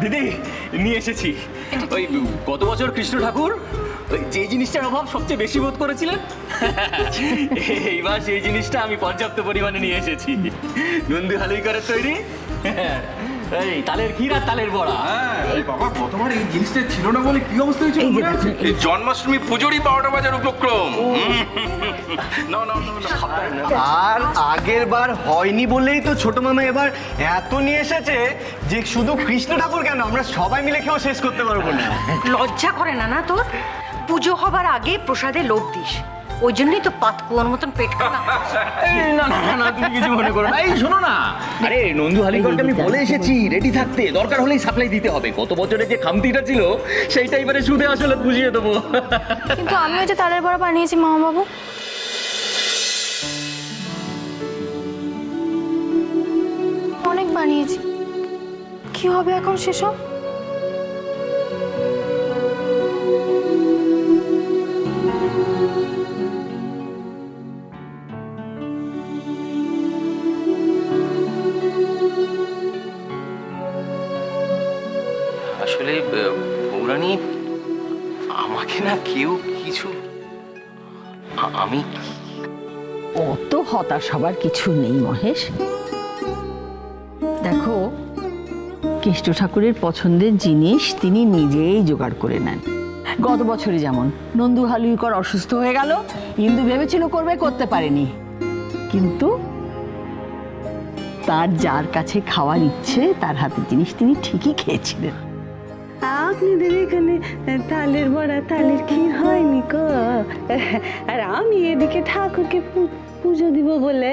দিদি নিয়ে এসেছি। ওই গত বছর কৃষ্ণ ঠাকুর ওই যে জিনিসটার অভাব সবচেয়ে বেশি বোধ করেছিলেন? এইবার সেই জিনিসটা আমি পর্যাপ্ত পরিমাণে নিয়ে এসেছি। নন্দী হালুইকারের তৈরি। এই তালের ক্ষীর আর তালের বড়া। হ্যাঁ এই বাবা গতবার এই জিনিসটা ছিল না বলে কি অবস্থা হয়েছিল মনে আছে? এই জন্মাষ্টমী পুজোরই বারোটা বাজার উপক্রম। না না না না। আর আগের বার হয়নি বলেই তো ছোট মামা এবার এত নিয়ে এসেছে যে শুধু কৃষ্ণ ঠাকুর কেন? আমরা সবাই মিলে খেয়েও শেষ করতে পারব না। লজ্জা করে না না তোর? পুজো হবার আগে প্রসাদে লোভ দিস। ওই জন্যই তো পাতকুয়োর মতন পেট খারাপ। এই, না না না, না তুমি কিছু মনে করো না। এই শোনো না। আরে নন্দু হালিগড়কে আমি বলে এসেছি রেডি থাকতে। দরকার হলেই সাপ্লাই দিতে হবে। গত বছরে যে খামতিটা ছিল সেইটা এবারে সুদে আসলে বুঝিয়ে দেবো। কিন্তু আমি ওই যে তালের বড়া বানিয়েছি মামাবাবু। অনেক বানিয়েছি। কি হবে এখন সেসব? অত হতাশ হবার কিছু নেই, মহেশ। দেখো, কৃষ্ণ ঠাকুরের পছন্দের জিনিস তিনি নিজেই জোগাড় করে নেন। গত বছরে যেমন নন্দু হালুইকর অসুস্থ হয়ে গেল, ইন্দু ভেবেছিল করবে, করতে পারেনি। কিন্তু তার যার কাছে খাওয়ার ইচ্ছে, তার হাতের জিনিস তিনি ঠিকই খেয়েছিলেন। আপনাদের এখানে তালের বড়া, তালের ক্ষীর হয়নি কো আর আমি এদিকে ঠাকুরকে পুজো দিব বলে।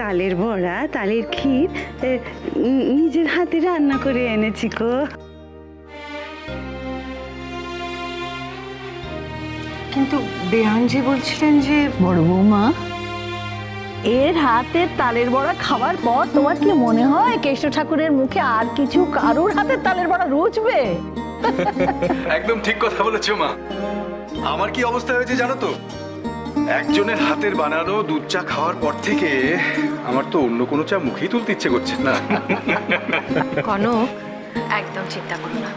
তালের বড়া তালের ক্ষীর নিজের হাতে রান্না করে এনেছি কো কিন্তু বেয়ান যে বলছিলেন যে বড় বৌমা এর হাতের তালের বড়া খাওয়ার পর তোমার কি মনে হয় কেষ্ট ঠাকুরের মুখে আর কিছু কারুর হাতের তালের বড়া রুচবে? একদম ঠিক কথা বলেছ মা। আমার কি অবস্থা হয়েছে জানো তো? একজনের হাতের বানানো দুধ চা খাওয়ার পর থেকে আমার তো অন্য কোনো চা মুখেই তুলতে ইচ্ছে করছে না। কনক একদম চিন্তা করো না।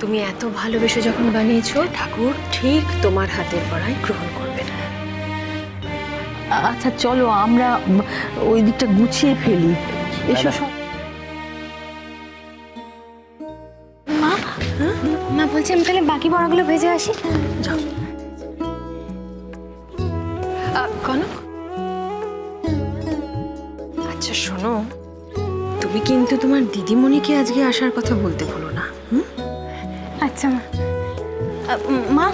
তুমি এত ভালোবেসে যখন বানিয়েছো ঠাকুর ঠিক তোমার হাতের বড়াই গ্রহণ করবেন আচ্ছা চলো আমরা ওই দিকটা গুছিয়ে ফেলি। এসো সব- মা মা বলছি আমি তাহলে বাকি বড়াগুলো ভেজে আসি। যাও। আহ, কনক? আচ্ছা শোনো। তুমি কিন্তু তোমার দিদিমণিকে আজকে আসার কথা বলতে ভুলো না হুম? আচ্ছা মা। মা?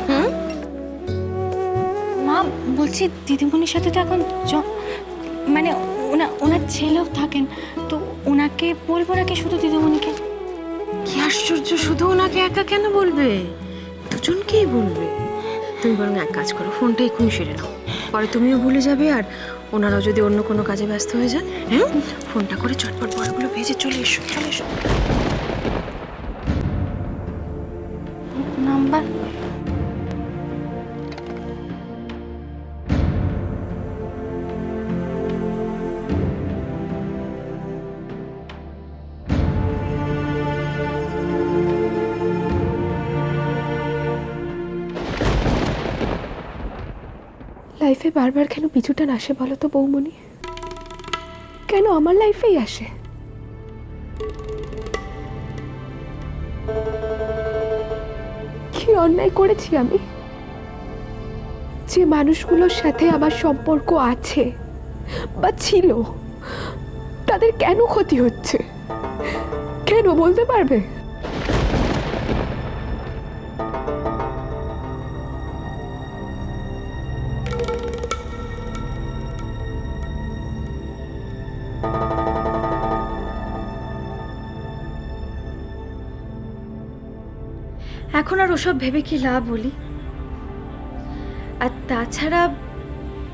মা বলছি দিদিমণির সাথে তো এখন মানে ওনা ওনার ছেলেও থাকেন তো ওনাকে বলব নাকি শুধু দিদিমণিকে? কি আশ্চর্য শুধু ওনাকে একা কেন বলবে? দুজনকেই বলবে। তুমি বরং এক কাজ করো ফোনটা এক্ষুনি সেরে নাও। পরে তুমিও ভুলে যাবে আর ওনারাও যদি অন্য কোনো কাজে ব্যস্ত হয়ে যান হ্যাঁ? ফোনটা করে চটপট বড়গুলো ভেজে চলে এসো চলে এসো। নাম্বার? লাইফে বারবার কেন পিছুটান আসে বলো তো বৌমনি? কেন আমার লাইফেই আসে? কি অন্যায় করেছি আমি? যে মানুষগুলোর সাথে আমার সম্পর্ক আছে বা ছিল, তাদের কেন ক্ষতি হচ্ছে? কেন বলতে পারবে? এখন আর ওসব ভেবে কি লাভ বলি? আর তাছাড়া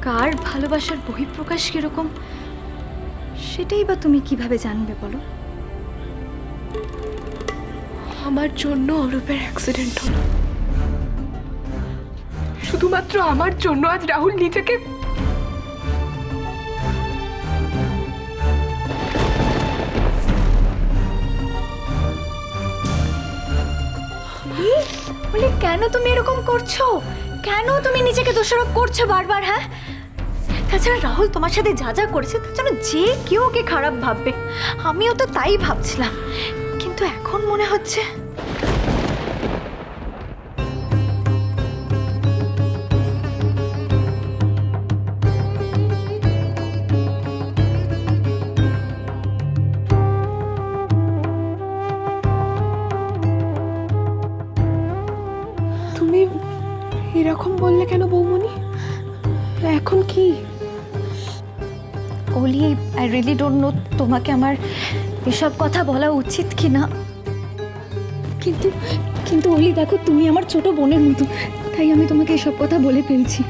কার ভালোবাসার বহিঃপ্রকাশ কীরকম, সেটাই বা তুমি কীভাবে জানবে বলো? আমার জন্য অরূপের অ্যাক্সিডেন্ট হলো। শুধুমাত্র আমার জন্য আজ রাহুল নিজেকে কেন তুমি এরকম করছ? কেন তুমি নিজেকে দোষারোপ করছ বারবার হ্যাঁ? তাছাড়া রাহুল তোমার সাথে যা যা করেছে, তার জন্য যে কেউ ওকে খারাপ ভাববে, আমিও তো তাই ভাবছিলাম। কিন্তু এখন মনে হচ্ছে বললে কেন বৌমনি? এখন কি? অলি আই রিয়েলি ডোন্ট নো তোমাকে আমার এসব কথা বলা উচিত কি না কিন্তু কিন্তু অলি দেখো তুমি আমার ছোট বোনের মতো। তাই আমি তোমাকে এসব কথা বলে ফেলছি।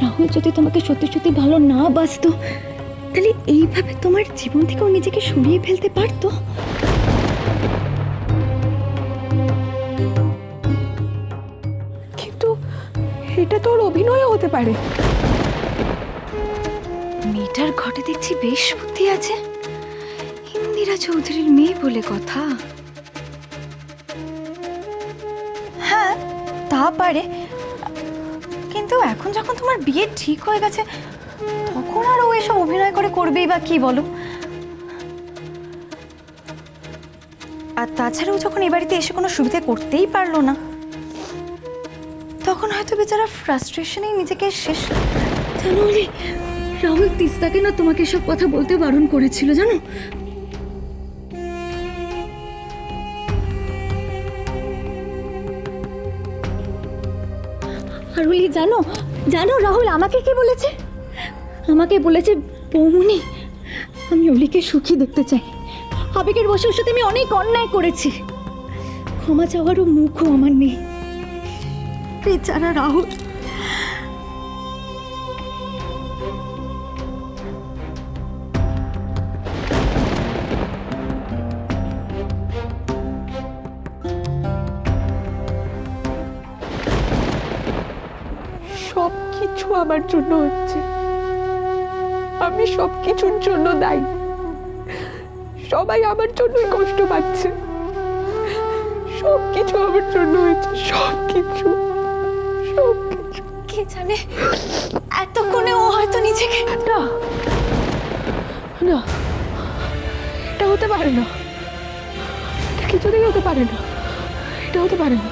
রাহুল যদি তোমাকে সত্যি সত্যি ভালো না বাসতো তাহলে এইভাবে তোমার জীবন থেকেও নিজেকে সরিয়ে ফেলতে পারতো? এটা তোর অভিনয়ও হতে পারে। মেয়েটার ঘটে দেখছি বেশ বুদ্ধি আছে। ইন্দিরা চৌধুরীর মেয়ে বলে কথা। হ্যাঁ তা পারে। কিন্তু এখন যখন তোমার বিয়ে ঠিক হয়ে গেছে তখন আর ও এসব অভিনয় করে করবেই বা কি বলো? আর তাছাড়াও যখন এ বাড়িতে এসে কোনো সুবিধা করতেই পারল না। তখন হয়তো বেচারা ফ্রাস্ট্রেশনেই নিজেকে শেষ অলি, রাহুল তিস্তাকে না তোমাকে সব কথা বলতে বারণ করেছিল জানো? আর অলি জানো জানো রাহুল আমাকে কি বলেছে? আমাকে বলেছে বৌমনি। আমি অলিকে সুখী দেখতে চাই। আবেগের বসে ওর সাথে আমি অনেক অন্যায় করেছি। ক্ষমা চাওয়ারও মুখও আমার নেই। বেচারা রাহুল। আমার জন্য হচ্ছে। আমি সব কিছুর জন্য দায়ী। সবাই আমার জন্যই কষ্ট পাচ্ছে। সব কিছু আমার জন্য হয়েছে সব কিছু কিছু কে জানে? এতক্ষণে ও হয়তো নিজেকে না। না। এটা হতে পারে না। এটা কিছুতেই হতে পারে না। এটা হতে পারে না।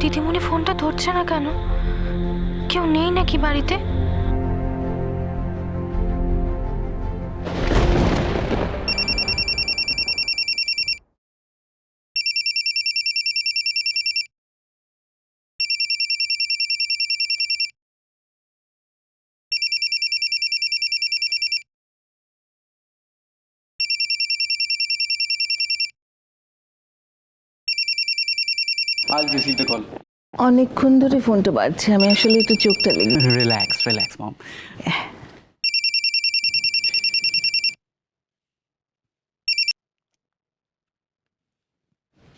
দিদিমণি ফোনটা ধরছে না কেন? কেউ নেই নাকি বাড়িতে I'll receive the call. অনেকক্ষণ ধরে ফোনটা বাজছে আমি আসলে একটু চোখটা লেগে Relax, relax, mom.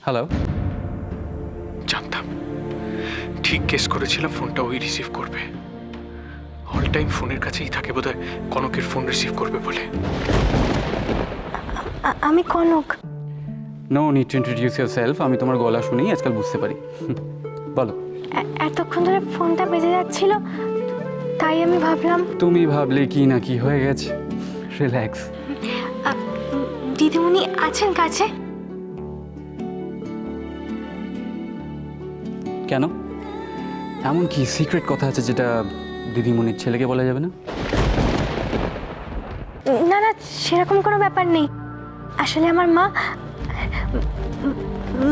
হ্যালো জানতাম। ঠিক কেস করেছিলাম ফোনটা ওই রিসিভ করবে। অল টাইম ফোনের কাছেই থাকে বোধহয় কনকের ফোন রিসিভ করবে বলে। আমি Kanak. No need to introduce yourself আমি তোমার গলা শুনেই আজকাল বুঝতে পারি। হুম, বলো। এতক্ষণ ধরে ফোনটা বেজে যাচ্ছিল তাই আমি ভাবলাম তুমি ভাবলে কি না কি হয়ে গেছে? রিল্যাক্স দিদিমণি আছেন কাছে? কেন? এমন কি সিক্রেট কথা আছে যেটা দিদিমণির ছেলেকে বলা যাবে না? না না সেরকম কোনো ব্যাপার নেই। আসলে আমার মা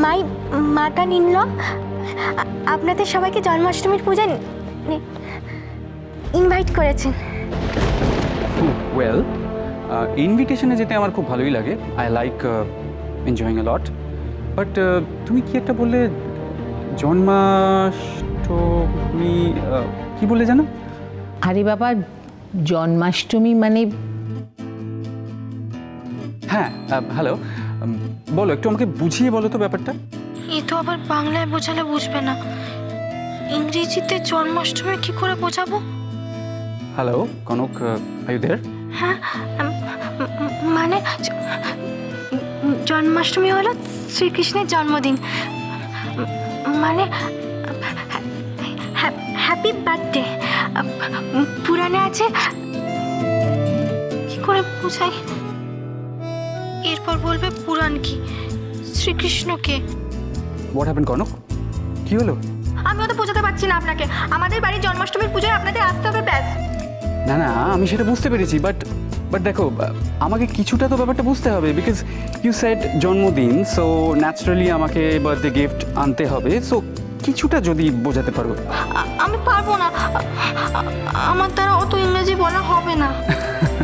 মাই মাতা নিনল আপনাদের সবাইকে জন্মাষ্টমীর পূজায় ইনভাইট করেছেন। ওয়েল ইনভিটেশনে যেতে আমার খুব ভালোই লাগে। I like enjoying a lot but তুমি কি একটা বললে জন্মাষ্টমী আহ, কি বললে জানো আরে বাবা জন্মাষ্টমী মানে হ্যাঁ হ্যালো বলো একটু আমাকে বুঝিয়ে বলো তো ব্যাপারটা। এ তো আবার বাংলায় বোঝালে বুঝবে না। ইংরেজিতে জন্মাষ্টমী কি করে বোঝাবো? হ্যালো কনক ইউ দেয়ার হ্যাঁ মানে জন্মাষ্টমী হলো শ্রীকৃষ্ণের জন্মদিন। মানে হ্যাপি বার্থডে। পুরাণে আছে কি করে বোঝাই? এরপর বলবে পুরাণ কি শ্রীকৃষ্ণকে। What happen Kanak? কি হলো? আমি তো পারছি না আপনাকে। আমাদের বাড়ির জন্মাষ্টমীর পুজোয় আপনাদের আসতে হবে ব্যাস। না না আমি সেটা বুঝতে পেরেছি বাট বাট দেখো আমাকে কিছুটা তো ব্যাপারটা বুঝতে হবে বিকজ ইউ সেট জন্মদিন সো ন্যাচারালি আমাকে বার্থডে গিফট আনতে হবে সো কিছুটা যদি বোঝাতে পারো। আমি পারব না। আমার দ্বারা অত ইংরেজি বলা হবে না।